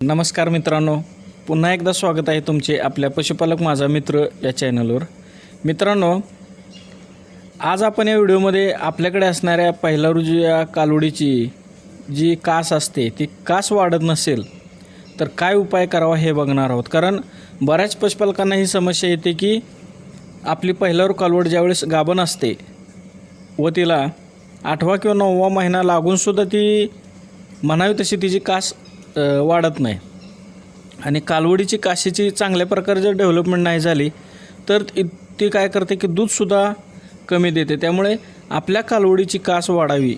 नमस्कार मित्रांनो. पुन्हा एकदा स्वागत आहे तुमचे आपल्या पशुपालक माझा मित्र या चॅनलवर मित्रांनो आज आपण या व्हिडिओमध्ये आपल्याकडे असणाऱ्या पहिल्या रुजू या कालोडीची जी कास असते ती कास वाढत नसेल तर काय उपाय करावा हे बघणार आहोत. कारण बऱ्याच पशुपालकांना ही समस्या येते की आपली पहिल्यावर कालवड ज्यावेळेस गाभण असते व तिला आठवा किंवा नववा महिना लागूनसुद्धा ती म्हणावी तशी तिची कास वाढत नाही. आणि कालवडीची काशीची चांगल्या प्रकारे जर डेव्हलपमेंट नाही झाली तर ती- काय करते की दूधसुद्धा कमी देते. त्यामुळे आपल्या कालवडीची कास वाढावी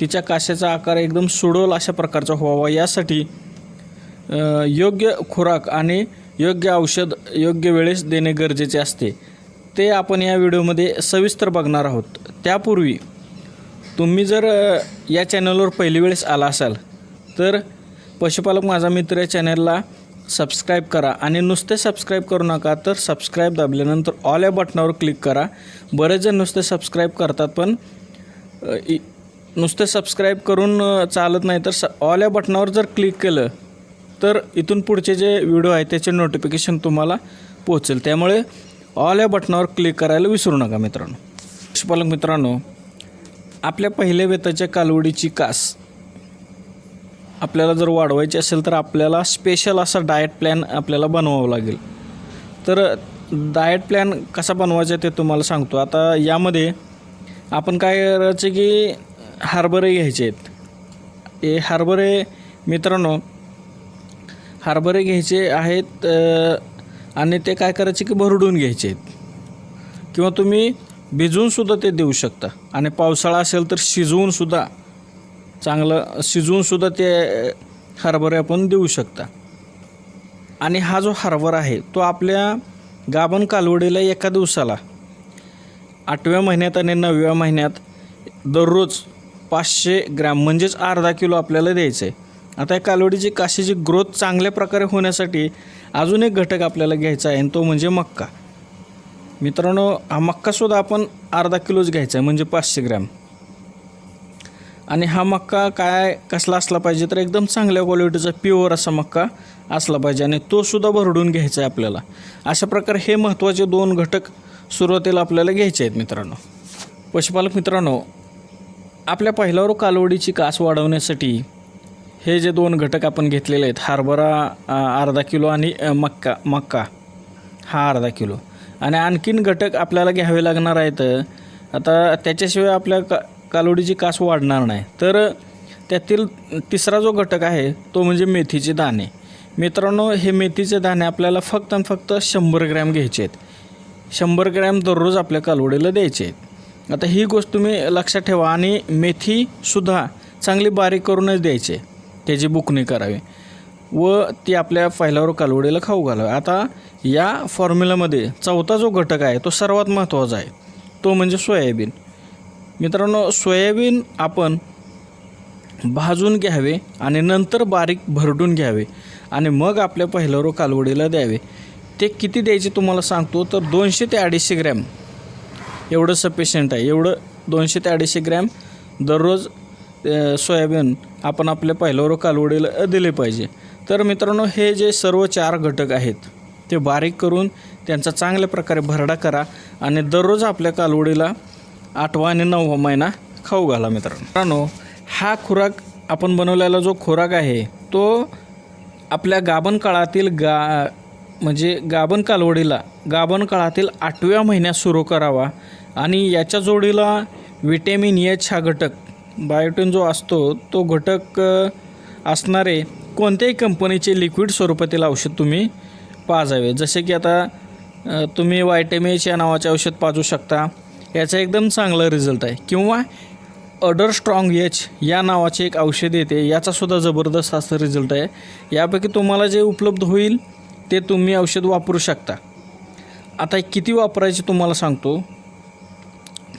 तिच्या काशाचा आकार एकदम सुडोल अशा प्रकारचा व्हावा यासाठी योग्य खुराक आणि योग्य औषध योग्य वेळेस देणे गरजेचे असते. ते आपण या व्हिडिओमध्ये सविस्तर बघणार आहोत. त्यापूर्वी तुम्ही जर या चॅनलवर पहिली वेळेस आला असाल तर पशुपालक माझा मित्र या चॅनलला सबस्क्राईब करा. आणि नुसते सबस्क्राईब करू नका तर सबस्क्राईब दाबल्यानंतर ऑल या बटनावर क्लिक करा. बरेच जण नुसते सबस्क्राईब करतात पण इ- नुसते सबस्क्राईब करून चालत नाही तर स ऑल या बटनावर जर क्लिक केलं तर इथून पुढचे जे व्हिडिओ आहेत त्याचे नोटिफिकेशन तुम्हाला पोहोचेल. त्यामुळे ऑल या बटनावर क्लिक करायला विसरू नका मित्रांनो. पशुपालक मित्रांनो आपल्या पहिल्या वेताच्या कालवडीची कास आपल्याला जर वाढवायची असेल तर आपल्याला स्पेशल असा डाएट प्लॅन आपल्याला बनवावं लागेल. तर डाएट प्लॅन कसा बनवायचा ते तुम्हाला सांगतो. आता यामध्ये आपण काय करायचं की हरभरे घ्यायचे आहेत. हे हरभरे मित्रांनो हरभरे घ्यायचे आहेत आणि ते काय करायचे की भरडून घ्यायचे आहेत. किंवा तुम्ही भिजवूनसुद्धा ते देऊ शकता. आणि पावसाळा असेल तर शिजवूनसुद्धा चांगलं शिजवूनसुद्धा ते हरभरे आपण देऊ शकता. आणि हा जो हरभरा आहे तो आपल्या गाभण कालवडीला एका दिवसाला आठव्या महिन्यात आणि नवव्या महिन्यात दररोज पाचशे ग्रॅम म्हणजेच अर्धा किलो आपल्याला द्यायचं आहे आता या कालवडीची काशीची ग्रोथ चांगल्या प्रकारे होण्यासाठी अजून एक घटक आपल्याला घ्यायचा आहे आणि तो म्हणजे मक्का. मित्रांनो हा मक्कासुद्धा आपण अर्धा किलोच घ्यायचा आहे म्हणजे पाचशे ग्रॅम. आणि हा मक्का काय कसला असला पाहिजे तर एकदम चांगल्या क्वालिटीचा प्युअर असा मक्का असला पाहिजे आणि तोसुद्धा भरडून घ्यायचा आहे आपल्याला. अशा प्रकारे हे महत्त्वाचे दोन घटक सुरुवातीला आपल्याला घ्यायचे आहेत मित्रांनो. पशुपालक मित्रांनो आपल्या पहिल्यावर कालवडीची कास वाढवण्यासाठी हे जे दोन घटक आपण घेतलेले आहेत हरभरा अर्धा किलो आणि मक्का मक्का हा अर्धा किलो. आणि आणखीन घटक आपल्याला घ्यावे लागणार आहेत आता त्याच्याशिवाय आपल्या का कालोडीची कास वाढणार नाही. तर त्यातील तिसरा जो घटक आहे तो म्हणजे मेथीचे दाणे. मित्रांनो हे मेथीचे दाणे आपल्याला फक्त आणि फक्त शंभर ग्रॅम घ्यायचे आहेत. शंभर ग्रॅम दररोज आपल्या कालवडीला द्यायचे आहेत. आता ही गोष्ट तुम्ही लक्षात ठेवा आणि मेथीसुद्धा चांगली बारीक करूनच द्यायचे. त्याची बुकणी करावी. व ती आपल्या पहिल्यावर कालवडीला खाऊ घालावी. आता या फॉर्म्युलामध्ये चौथा जो घटक आहे तो सर्वात महत्त्वाचा आहे. तो म्हणजे सोयाबीन. मित्रांनो सोयाबीन आपण भाजून घ्यावे आणि नंतर बारीक भरडून घ्यावे आणि मग आपल्या पहिल्यावर कालवडीला द्यावे. ते किती द्यायचे तुम्हाला सांगतो तर दोनशे ते अडीचशे ग्रॅम. एवढं सफिशियंट आहे. एवढं दोनशे ते अडीचशे ग्रॅम दररोज सोयाबीन आपण आपल्या पहिल्यावर कालवडीला दिले पाहिजे. तर मित्रांनो हे जे सर्व चार घटक आहेत ते बारीक करून त्यांचा चांगल्या प्रकारे भरडा करा आणि दररोज आपल्या कालवडीला आठवा आणि नववा महिना खाऊ घाला मित्रांनो. मित्रांनो हा खुराक आपण बनवलेला जो खुराक आहे तो आपल्या गाभण काळातील गा म्हणजे गाभण कालवडीला गाभण काळातील आठव्या महिन्यात सुरू करावा आणि याच्या जोडीला विटॅमिन एच हा घटक बायोटिन जो असतो तो घटक असणारे कोणत्याही कंपनीचे लिक्विड स्वरूपातील औषध तुम्ही पाजावे. जसे की आता तुम्ही वायटॅमिन या नावाचे औषध पाजू शकता. याचा एकदम चांगला रिझल्ट आहे. किंवा अडर स्ट्रॉंग एच या नावाचे एक औषध येते याचासुद्धा जबरदस्त असं रिझल्ट आहे. यापैकी तुम्हाला जे उपलब्ध होईल ते तुम्ही औषध वापरू शकता. आता किती वापरायचे तुम्हाला सांगतो.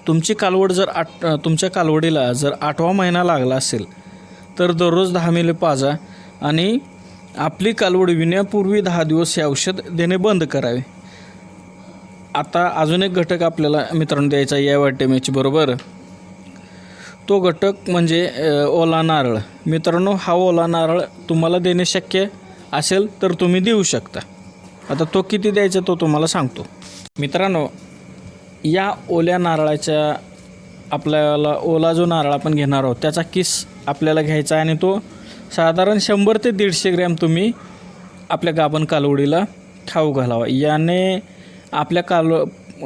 तुमची कालवड जर आठ तुमच्या कालवडीला जर आठवा महिना लागला असेल तर दररोज दहा मिले पाजा आणि आपली कालवड विण्यापूर्वी दहा दिवस हे औषध देणे बंद करावे. आता अजून एक घटक आपल्याला मित्रांनो द्यायचा आहे या वाटेमेची बरोबर. तो घटक म्हणजे ओला नारळ. मित्रांनो हा ओला नारळ तुम्हाला देणे शक्य असेल तर तुम्ही देऊ शकता. आता तो किती द्यायचा तो तुम्हाला सांगतो. मित्रांनो या ओल्या नारळाच्या आपल्याला ओला जो नारळ आपण घेणार आहोत त्याचा किस आपल्याला घ्यायचा आहे आणि तो साधारण शंभर ते दीडशे ग्रॅम तुम्ही आपल्या गाभण कालवडीला खाऊ घालावा. याने आपल्या काल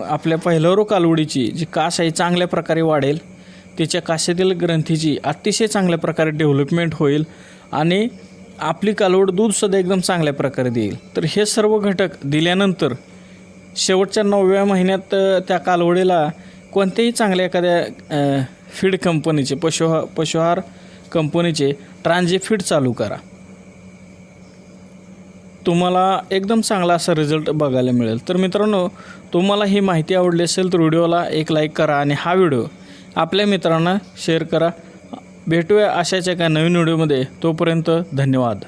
आपल्या पहिल्यावर कालवडीची जी कास आहे चांगल्या प्रकारे वाढेल. तिच्या काशातील ग्रंथीची अतिशय चांगल्या प्रकारे डेव्हलपमेंट होईल आणि आपली कालवड दूधसुद्धा एकदम चांगल्या प्रकारे देईल. तर हे सर्व घटक दिल्यानंतर शेवटच्या नवव्या महिन्यात त्या कालवडीला कोणत्याही चांगल्या एखाद्या फीड कंपनीचे पशुहा पशुहार कंपनीचे ट्रान्झे फीड चालू करा. तुम्हाला एकदम चांगला असा रिझल्ट बघायला मिळेल. तर मित्रांनो तुम्हाला ही माहिती आवडली असेल तर व्हिडिओला एक लाईक करा आणि हा व्हिडिओ आपल्या मित्रांना शेअर करा. भेटूया अशाच एका नवीन व्हिडिओमध्ये. तोपर्यंत धन्यवाद.